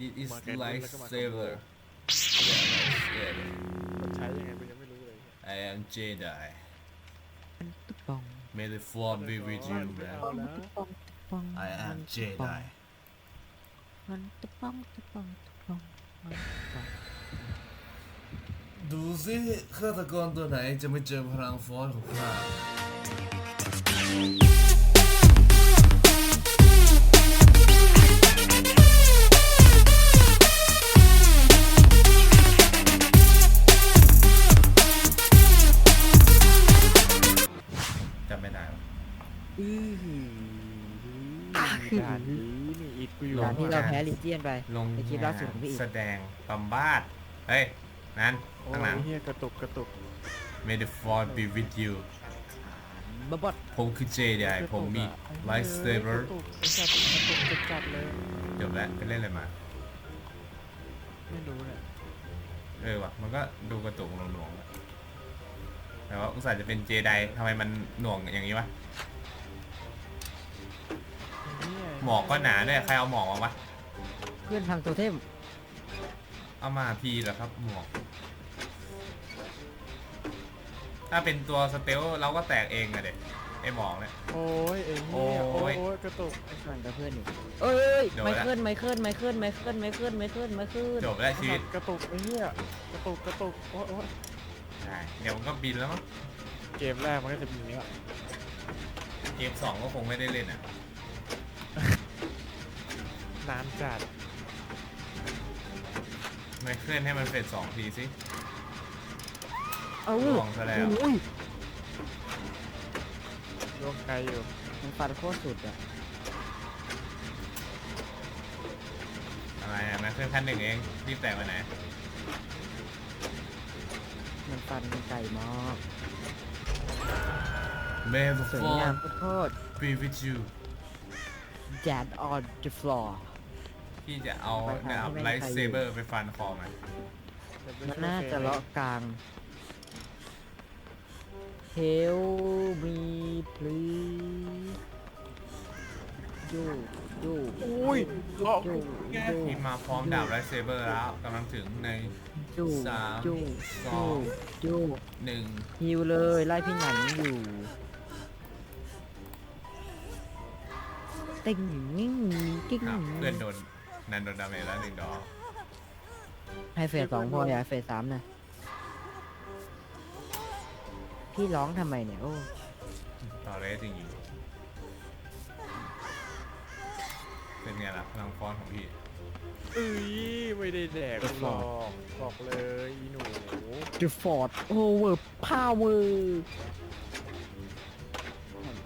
This is มาแกนแล้วก็มา lifesaver มันใช้ยังไงกูยังไม่รู้เลย I am Jedi ตุ๊บปอง May the force be with you ไม่ man เอานะตุ๊บปองตุ๊บปอง I am Jedi มันตุ๊บปองตุ๊บปองตุ๊บปองมันตุ๊บปองดูสิฆาตกรตัวไหนจะไม่เจอพลังฟอสของข้า เราแพ้ลิเจียนไปลงในคลิปล่าสุดของพี่อีก แสดงบำบัดเฮ้ย นั่นโอ้ข้างหลัง ยเฮียกระตุกกระตุก May the force be with you บบบดผมคือ Jedi ผมมี lightsaber กระตุกไอ้สัตว์กระตุกจะจัดเลย จบแล้วไปเล่นอะไรมา ไม่รู้เนี่ยเออว่ะ มันก็ดูกระตุกหน่วงๆว่ะแต่ว่าอุตส่าห์จะเป็นเจไดทำไมมันหน่วงอย่างนี้วะไเยหมอกก็หนาด้วย ใครเอาหมอกมาวะ เพื่อนพังโตัวเทมเอามาพีเหรอครับหมอกถ้าเป็นตัวสเตลเราก็แตกเองอะเด็กไอหมอกเนี่ย โอ้ยไอ้เฮียโอ้โอ้ยยกระตุกชวนกับเพื่อนอีกเอ้ยโดนไม่ละขึ้นไม่ขึ้นไม่ขึ้นไม่ขึ้นไม่ขึ้นไม่ขึ้นไม่ขึ้นไม่ขึ้นจบแล้วชีวิตกระตุกไอ้เฮียกระตุกกระตุกโอ้ยโอ้ยใช่เดี๋ยวมันก็บินแล้วมั้งเกมแรกมันก็จะมีอย่างเงี้ยเกมสองก็คงไม่ได้เล่นอะนานจัด ไม่เคลื่อนให้มันเฟดสองทีสิ เอ้าลองซะแล้ว อุ้ยลงไกลอยู่มันฟันโคตรสุดอะอะไรอะไม่เคลื่อนขั้นหนึ่งเองรีบแตกไปไหนมันฟันไก่มาก May the สวยงาม force โคตร be with you dead on the floor พี่จะเอาไปทางเนี่ยเอาที่ไลไม่มีท์ใครเซเบอร์ไปฟันคอมันเดี๋ยวไปมันช่วยน่าจะฟรมเลาะกลาง Help me please ยูยูอุ้ยเลาะยูยูพี่มาพร้อมดาบไลท์เซเบอร์แล้วกำลังถึงในยูสามยูสองยูหนึ่งฮิวเลยไล่พี่หนันอยู่ติงนิ่งกิ้งอ้าวเพื่อนโดน นันโดนดาเมจแล้วหนึ่งดอกให้เฟสสองพออย่าให้เฟสสามนะพี่ร้องทำไมเนี่ยโอ้ต่อเลยจริงๆเป็นไงล่ะพลังฟอนของพี่ เอ้ยไม่ได้แดกหรอกบอกเลยอีหนู The Ford Over Power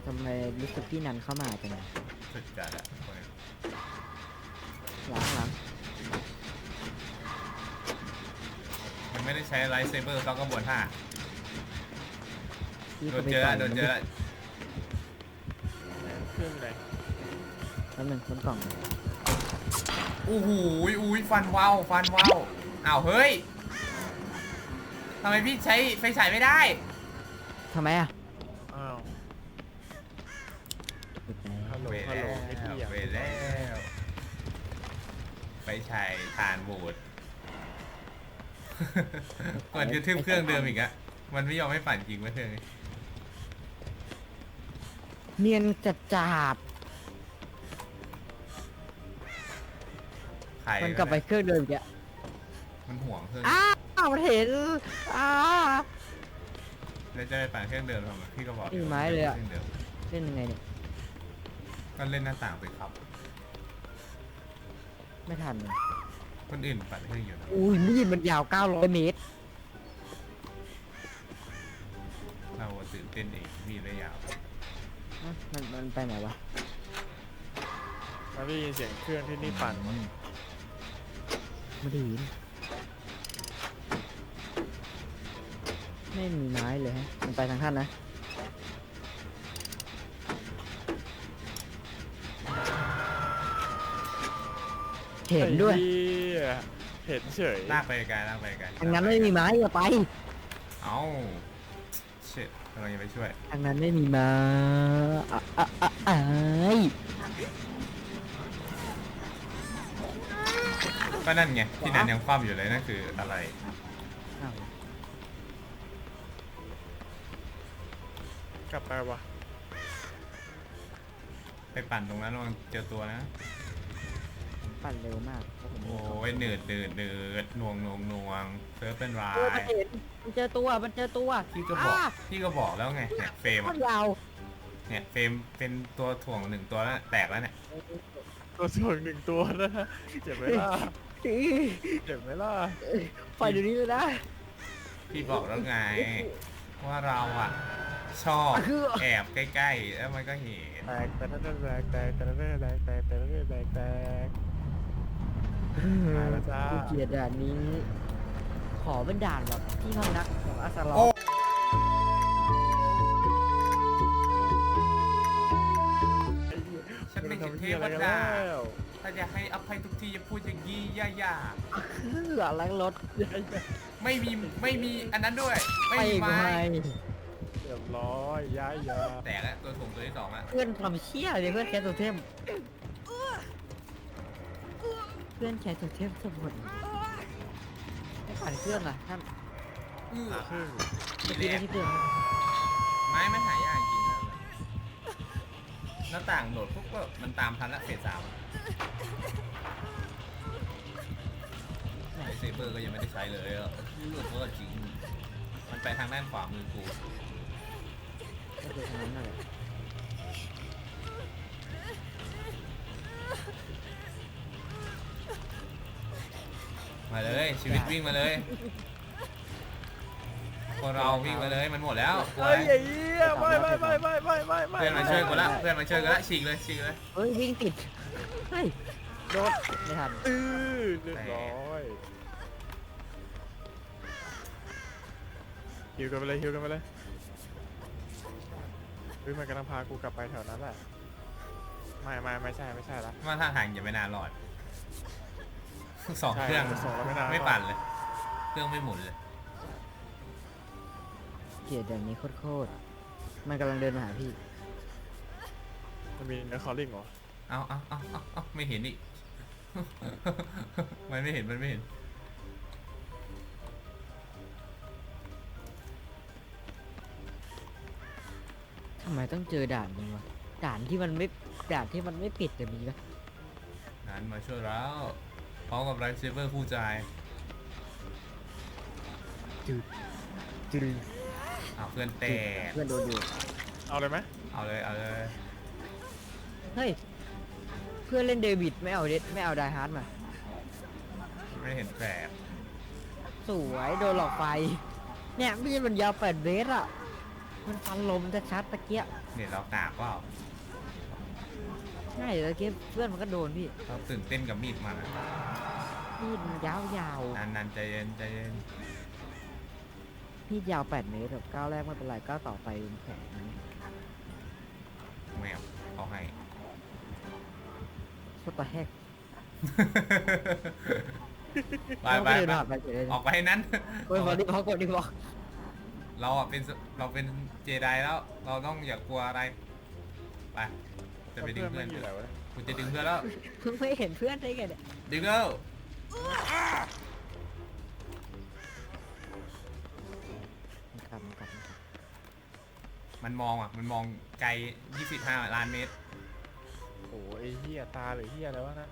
ทำไมรู้สึกพี่นันเข้ามาจังเลยสุดจัดอะคนนี้ ล้างหลัง มัน ไม่ได้ใช้ไลท์เซเบอร์ต้องกระบวนท่าพี่โดก็นไปเจอต่ละยโดนเจอละเครื่องไหนแป๊บนึงบนกล่องโอ้โหอุ้ยฟันว้าวฟันว้าวอ้าวเฮ้ยทำไมพี่ใช้ไฟฉายไม่ได้ทำไมอะอ้าวปิดแล้วฮัลโหลเวฮัลแล้โหลวไอ้พี่อะเวแล้วไฟฉายทานบูด ก่อนจะทึบเครื่องเดิมอีกอะมันไม่ยอมให้ปั่นจริงไว้เครื่องนี้เนียนจัดจาบใครมันกลับไปเครื่องเดิมอีกอะมันห่วงเครื่องอ้าวมันเห็นอ้า แล้วจะไปปั่นเครื่องเดิมทำไมพี่ก็บอกนี่ไม้เลยอะ ครื่องดิมเล่นยังไงเนี่ยก็เล่นหน้าต่างไปครับ ไม่ทันเลย คนอื่นปั่นเครื่องอยู่นะอุ้ยมีดมันยาว 900 เมตร เราตื่นเต้นเองมีระยาวอะมันมันไปไหนวะแล้วได้ยินเสียงเครื่องที่นี่ปั่นไม่ได้ยิน ไม่มีไม้เลยฮะ มันไปทางท่านนะ เห็นด้วย ไอ้เหี้ยเห็นเฉยลากไปไกลลากไปไกลทางนั้นไม่มีไม้อย่าไป เอ้าเช็ดกำลังจะไปช่วยทางนั้นไม่มีไม้อะอะอะอ้ายก็นั่นไงที่นันยังคว่ำอยู่เลยนั่นคืออะไรอ้าวกลับไปวะไปปั่นตรงนั้นระวังเจอตัวนะ ปั่นเร็วมากเพราะผมมีโอ้ยเนืดเนืดเนืดหน่วงหน่วงหน่วงเซิร์ฟเป็นราเออมัยนเห็นมันเจอตัวมันเจอตัวพี่ก็บอกาพี่ก็บอกแล้วไงเนี่ยเฟรมมัอะนยาวเนี่ยเฟรมเป็นตัวถ่วงหนึ่งตัวแล้วแตกแล้วเนี่ยตัวส่วนหนึ่งตัวนะเจ็บไหมล่ะอื้อเจ็บไหมล่ะปล่อยเดี๋ยวนี้เลยนะพี่บอกแล้วไง ว่าเราอะชอบคือแอบใกล้ๆแล้วมันก็เห็นแตกแต่ละแตกแตกแต่ละแตกแตกแตกแต่ละแตกแตก มาแล้วจ้า กูเกลียดด่านนี้ ขอเป็นด่านแบบที่พำนักของอาสลอโอ้ฉันไม่ใช่เทวดาถ้าจะให้อภัยทุกทีอย่าพูดอย่างนี้ย่าคืออะไรรถๆไม่มีไม่มีอันนั้นด้วย ไม่ไปมีอีกไม้ไหมเรียบร้อยย้ายยาแตกแล้วตัวถ่วงตัวที่สองแล้วเพื่อนทำเชี่ยเลยเพื่อนแคสตัวเทม เพื่อนแคสตัวเทมสมบูรณ์ไม่ปั่นเครื่องอะท่านอือครึ่งทีที่แรไม่ใช่เครื่องไม้มันหายากจริงๆนะหน้าต่างโหลดปุ๊บก็มันตามทันละเฟสสามไอเซเบอร์ก็ยังไม่ได้ใช้เลยอะเลือกก็จริง มันไปทางด้านขวามือกูไม่เคยทำนั้นน่ะแหละ มาเลยชีวิตวิ่งมาเลยคนเราวิ่งมาเลยมันหมดแล้วกลัวเฮ้ยอะไรไอ้เหี้ยไม่ไม่ไม่ไม่ไม่ไม่ไม่เพื่อนมาช่วยกูละเพื่อนมาช่วยกูละฉีกเลยฉีกเลยเฮ้ยวิ่งติดเฮ้ยโดดไม่ทันอื้อเรียบร้อยฮิวกันไปเลยฮิวกันไปเลยเฮ้ยมันกำลังพากูกลับไปแถวนั้นแหละไม่ไม่ไม่ใช่ไม่ใช่ละว่าท่าทางอย่าไม่นานรอด สองใช่เครื่องจะส่งแล้วไม่นานไม่ปั่นเลย เครื่องไม่หมุนเลย เกลียดอย่างนี้โคตรๆมันกำลังเดินมาหาพี่ มันมีเนื้อคอลลิ่งเหรอเอาเอาเอาเอาเอาไม่เห็นอีก มันไม่เห็น มันไม่เห็น ทำไมต้องเจอด่านนี้วะ ด่านที่มันไม่ ด่านที่มันไม่ผิดแต่มีปะนั้นมาช่วยแล้วพ ร้อมกับไรเซเบอร์คู่ใจจืดจืดเอาเพื่อนแตกเพื่อนโดนอยู่เอาเลยไหมเอาเลยเอาเลยเฮ้ยเพื่อนเล่นเดวิดไม่เอาเดดไม่เอาไดฮาร์ดมา ไม่เห็นแตกสวยโดนหลอกไฟ เนี่ยมีดมันยาวแปดเมตรอะ มันฟันลมจะชัดตะเกียบเนี่ยเรากากเปล่า ใช่ตะเกียบเพื่อนมันก็โดนพี่เราตื่นเต้นกับมีดมันอะมีดมันยาวยาวนันนันใจเย็นใจเย็นมีดยาวแปดเมตรแบบก้าวแรกไม่เป็นไรก้าวต่อไปเป็นแผลนะแมวเขาให้ สตาแฮกไปไปเดินไปผ่านไปเฉยเลยออกไปให้นั้นเฮ้ยพอดีพอกดดีบอกเราอะเป็นเราเป็นเจไดแล้ว เราต้องอย่ากลัวอะไร ไป จะไปดึงเพื่เพื่ออนนมันอยู่ไหนวะกูจะดึงเพื่อนแล้วไม่เห็นเพื่อนได้ไงเนี่ยดึงแล้วครับครับมันมองอะ มันมองไกล 25 ล้านเมตร โอ้ยไอ้เหี้ยตาหรือเหี้ยอะไรวะนะ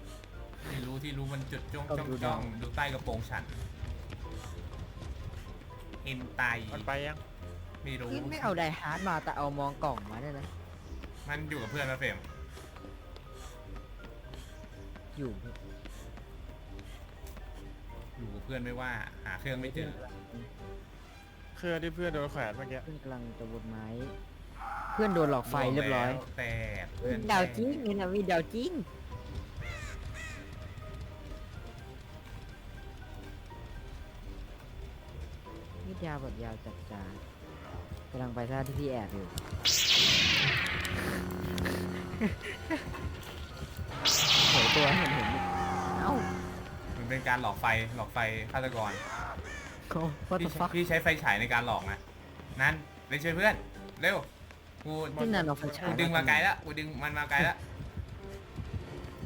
ที่รู้ที่รู้มันจุดจ้องจ้องจ้องดูใต้กระโปรงฉันเอ็นไตมันไปยังไม่รู้ นี่ไม่เอาไดฮาร์ดมาแต่เอามองกล่องมาเนี่ยนะ มันอยู่กับเพื่อนมาเฟรมอยู่อยู่กับเพื่อนไม่ว่า หาเครื่องไม่เจอเครื่องที่เพื่อนโดนแขวนเมื่อกี้เพื่อนกำลังจะบนไม้ เพื่อนโดนหลอกไฟเรียบร้อยแล้วแต่เพื่อนดาวแตกจริงนี่นะมีดาวจริงมีดาวแบบยาวจัดจาน กำลังไปท่าที่พี่แอบอยู่ โหตัวเห็นเห็นอยู่เอ้ามันเป็นการหลอกไฟหลอกไฟฆาตกรโอ้วัตพี่ถุฟักพี่ใช้ไฟฉายในการหลอกนะนั่นไปช่วยเพื่อน เร็วกูที่นันเอาไฟฉายกูดึงมาไกลแล้วกูดึงมันมาไกลแล้ว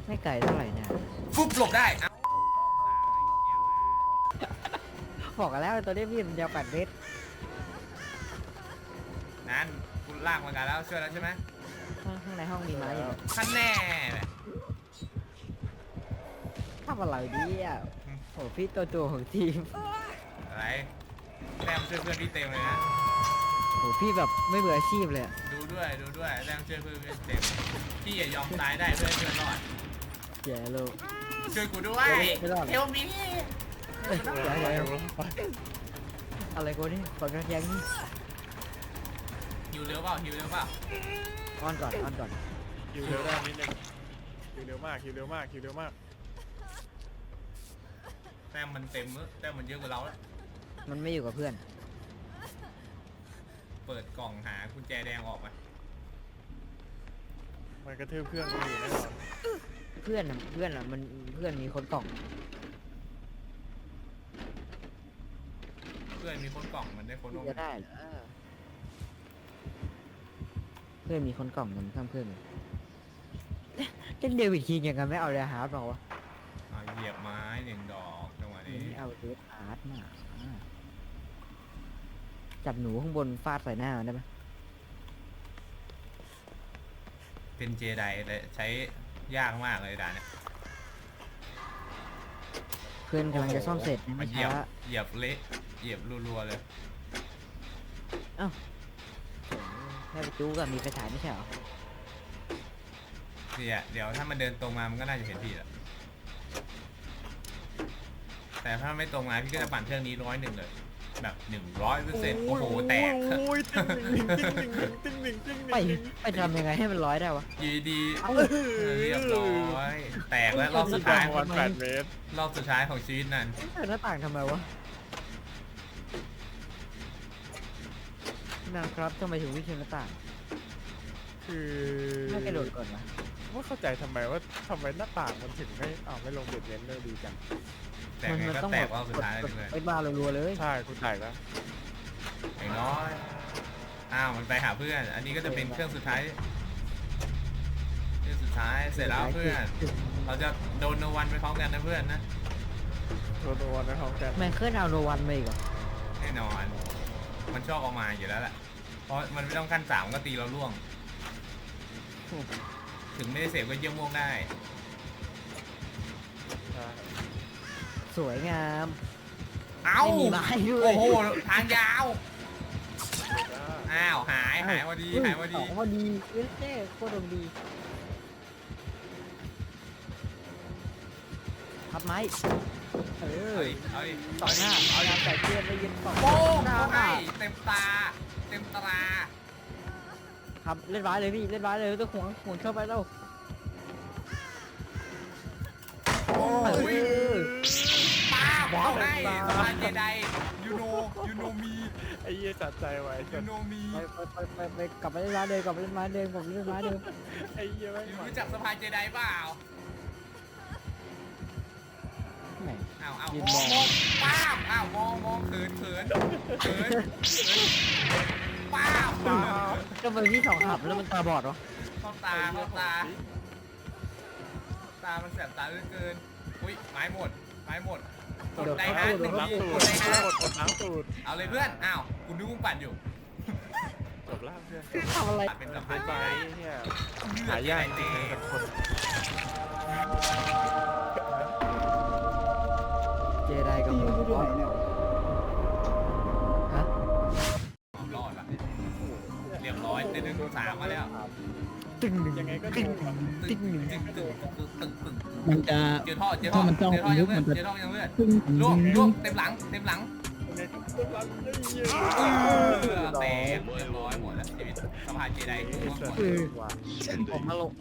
ไม่ไกลเท่าไหร่นะฟุบหลบได้เอ้าบอกกันแล้วตัวนี้พี่มันยาวแปดเมตร นั้นกูลากมากันแล้วช่วยแล้วใช่ไหมข้างข้างในห้องมีไม้อยู่ท่านแน่แหละทำอะไรดีอะโอ้พี่ตัวตัวของทีมอะไรแต้มช่วยเพื่อนพี่เต็มเลยนะโอ้พี่แบบไม่เบื่ออาชีพเลยอะดูด้วยดูด้วยแต้มช่วยเพื่อนพี่เต็มพี่อย่ายอมตายได้เพื่อนเพื่อนรอดแย่โลกช่วยกูด้วยไม่รอดเฮลมีเอ้ยเดี๋ยวเดี๋ยวเดี๋ยวอะไรกูนี่กดกระยังนี่ หิวเร็วเปล่าหิวเร็วเปล่าอ้อนก่อนอ้อนก่อนคิวเร็วได้นิดนึงคิวเร็วมากคิวเร็วมากคิวเร็วมากแต้มมันเต็มเนอะแต้มมันเยอะกว่าเราแล้วมันไม่อยู่กับเพื่อน เปิดกล่องหากุญแจแดงออกมามันกระทืบเพื่อนกูอยู่แน่นอนเพื่อนอะเพื่อนอะมันเพื่อนมีคนกล่องเพื่อนมีคนกล่องมันได้คนลงจะได้เหรอเพื่อนมีคนกล่องมันข้างเพื่อนมันเล่นเดวิดคิงยังกันไม่เอาเลยฮาร์ดหรอวะอ่าเหยียบไม้หนึ่งดอกจังหวะนี้ไม่เอาเดวิดฮาร์ดมาจับหนูข้างบนฟาดใส่หน้ามันได้ไหมเป็นเจไดแต่ใช้ยากมากเลยด่านเนี่ยเพื่อนกำลังจะซ่อมเสร็จนะมัไม่นเหยียช้าบเหยียบเละเหยียบรัวๆเลย แค่ไปจู้กับมีไฟฉายไม่ใช่เหรอเนี่ยเดี๋ยวถ้ามันเดินตรงมามันก็น่าจะเห็นพี่แหละแต่ถ้าไม่ตรงมาพี่ก็จะปั่นเครื่องนี้ร้อยหนึ่งเลย แบบหนึ่งร้อยเปอร์เซ็นต์โอ้โหแตกโอ้ยติ้งหนึ่งติ้งหนึ่งติ้งหนึ่งติ้งหนึ่งไปไปทำยังไงให้มันร้อยได้วะอยีดีเอ้าๆเรียบร้อยแตกแล้วรอบสุดท้ายวันแปดเมตรรอบสุดท้ายของชีวิตนั้นเปิดหน้าต่างทำไมวะ นะครับทำไมถึงวิ่งชนหน้าต่างคือไม่กระโดดก่อนวะว่าเข้าใจทำไมว่าทำไมหน้าต่างมันถึงไม่อ้าวไม่ลงเบ็ดเน้นเลยดีจัง แต่ไงก็แตกรอบสุดท้ายเลยเพื่อนไปมารัวๆเลยใช่กูถ่ายแล้วอย่างน้อยอ้าวมันไปหาเพื่อน อันนี้ก็จะเป็นเครื่องสุดท้ายเครื่องสุดท้ายเสร็จแล้วเพื่อน เราจะโดนโนวันไปพร้อมกันนะเพื่อนนะโดนตัวในห้องกันแมงเคิลเอาโนวันมาอีกเหรอแน่นอน มันชอบเออกมาอยู่แล้วแหละเพราะมันไม่ต้องขั้นสามก็ตีเราล่วง ถึงไม่ได้เสพก็เยี่ยมม่วงได้ใช่สวยงาม เอ้า ไม่มีไม้ด้วย โอ้โห ทางยาวได้อ้าว หาย หายพอดี หายพอดีสองพอดีเอ้ยเจ๊โคตรดวงดีพับไม้ เออเฮ้ยเอาดิสองหน้าเอาดิยามใส่เพื่อนไปยืนสองโป้งหน้าเข้าให้เต็มตา เต็มตราครับเล่นไว้เลยพี่เล่นไว้เลยต้องหวงหวงเข้าไปแล้วโอ้เอยอป้าบเอาให้สมาเจไดยูโนยูโนมีไอ้เหี้ยจัดใจไว้ยูจัดโนมีไปไปไปไปไปกลับไปเล่นไม้เดิมกลับไปเล่นไม้เดิมกลับไปเล่นไม้เดิมไอ้เหี้ยแม่งรู้จักสภาเจไดเปล่า แหม อ้าวอ้าวยืนมมอองงมองป้าบอ้าวมองมองเขินเขินเขินป้าบก็เป็นที่สองขับแล้วมันตาบอดวะเข้าตาเข้าตา ตา มันแสบตาเหลือเกิน อุ้ยไม้หมดไม้หมดกดได้ฮะหนึ่งล้างทีตูกดดได้ฮะกดกดล้างตูดเอาเลยเพื่อน อ้าวกูนึกว่ามึงปั่นอยู่จบล่างเพื่อนทำอะไรตัดเป็นสะไปพานไปเจไดเนี่ยเลือหาดเจยากไดจริเต้งๆกับคนเจไดกับหมูฮะรอดละเรียบร้อยเต้นหนึ่งสามมาแล้วตึงหนึ่งยังไงก็ตึงหนึ่งตึ้งตึ้งตึ้งตึงตึ้งตึงตึ้งมันจะเจอท่อเจอท่อถ้ามันจ้องเจอท่อยังเลือมัดนจะเจอท่อยังเลือดล่วงล่วงเต็มหลังเต็มหลังยังไงก็โดนล้างไอ้เหี้ยเออเต็มเรียบร้อยหมดแล้วชีวิตสภาเจไดกูว่าหมดคือผมมาลง